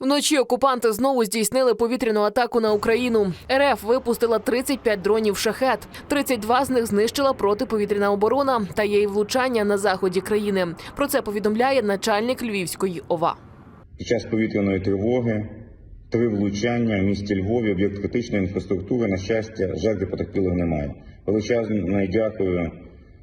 Вночі окупанти знову здійснили повітряну атаку на Україну. РФ випустила 35 дронів шахет. 32 з них знищила протиповітряна оборона та й влучання на заході країни. Про це повідомляє начальник Львівської ОВА. Під час повітряної тривоги три влучання в місті Львові, об'єкт критичної інфраструктури. На щастя, жертв потерпілих немає. Величезне дякую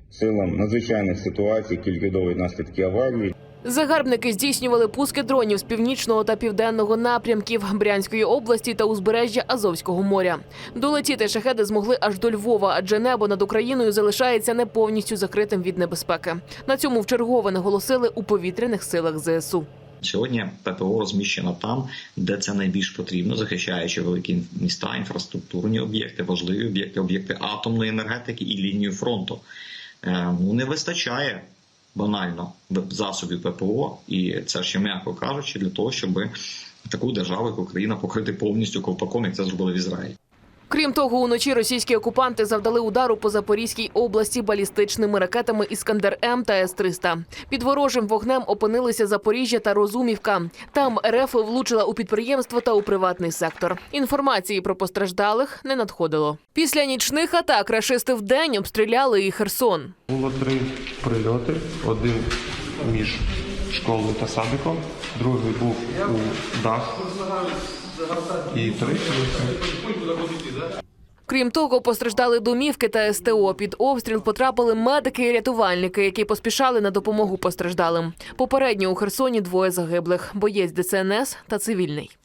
силам надзвичайних ситуацій, які ліквідовують наслідки аварії. Загарбники здійснювали пуски дронів з північного та південного напрямків Брянської області та узбережжя Азовського моря. Долетіти шахеди змогли аж до Львова, адже небо над Україною залишається не повністю закритим від небезпеки. На цьому вчергове наголосили у повітряних силах ЗСУ. Сьогодні ППО розміщено там, де це найбільш потрібно, захищаючи великі міста, інфраструктурні об'єкти, важливі об'єкти, об'єкти атомної енергетики і лінію фронту. Е, Ну не вистачає банально засобів ППО, і це ще м'яко кажучи, для того, щоб таку державу, як Україна, покрити повністю ковпаком, як це зробили в Ізраїлі. Крім того, уночі російські окупанти завдали удару по Запорізькій області балістичними ракетами Іскандер М та С-300. Під ворожим вогнем опинилися Запоріжжя та Розумівка. Там РФ влучила у підприємство та у приватний сектор. Інформації про постраждалих не надходило. Після нічних атак рашисти вдень обстріляли і Херсон. Було три прильоти. Один між школою та садиком, другий був у дах і третій. Крім того, постраждали домівки та СТО. Під обстріл потрапили медики і рятувальники, які поспішали на допомогу постраждалим. Попередньо у Херсоні двоє загиблих: боєць ДСНС та цивільний.